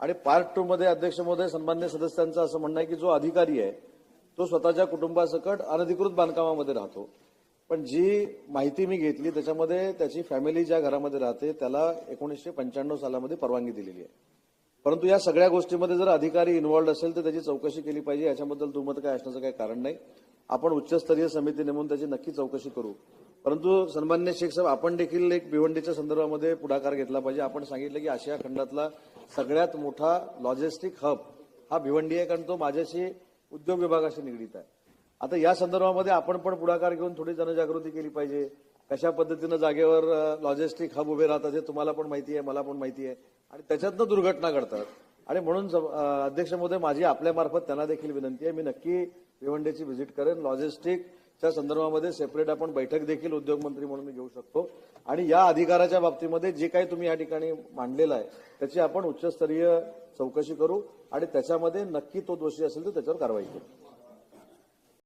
आणि part two मध्ये अध्यक्ष महोदय सन्मान्य सदस्यांचं असं म्हणणं आहे की जो अधिकारी आहे तो स्वतःच्या कुटुंबासकट अनधिकृत बांधकामामध्ये राहतो. पण जी माहिती मी घेतली त्याच्यामध्ये त्याची फॅमिली ज्या घरामध्ये राहते त्याला एकोणीसशे पंच्याण्णव सालामध्ये परवानगी दिलेली आहे. परंतु या सगळ्या गोष्टीमध्ये जर अधिकारी इन्व्हॉल्ड असेल तर त्याची चौकशी केली पाहिजे. याच्याबद्दल दुमत काय असण्याचं काही कारण नाही. आपण उच्चस्तरीय समिती नेमून त्याची नक्की चौकशी करू. परंतु सन्मान्य शेख साहेब आपण देखील एक भिवंडीच्या संदर्भामध्ये पुढाकार घेतला पाहिजे. आपण सांगितलं की आशिया खंडातला सगळ्यात मोठा लॉजिस्टिक हब हा भिवंडी आहे कारण तो माझ्याशी उद्योग विभागाशी निगडीत आहे. आता या संदर्भामध्ये आपण पण पुढाकार घेऊन थोडी जनजागृती केली पाहिजे. कशा पद्धतीनं जागेवर लॉजिस्टिक हब उभे राहतात हे तुम्हाला पण माहिती आहे मला पण माहिती आहे. आणि त्याच्यातनं दुर्घटना घडतात. आणि म्हणून सम- अध्यक्ष महोदय माझी आपल्यामार्फत त्यांना देखील विनंती आहे. मी नक्की भिवंडीची व्हिजिट करेन. त्या संदर्भामध्ये सेपरेट आपण बैठक देखील उद्योगमंत्री म्हणून घेऊ शकतो. आणि या अधिकाराच्या बाबतीमध्ये जे काही तुम्ही या ठिकाणी मांडलेलं आहे त्याची आपण उच्चस्तरीय चौकशी करू आणि त्याच्यामध्ये नक्की तो दोषी असेल तर त्याच्यावर कारवाई करू.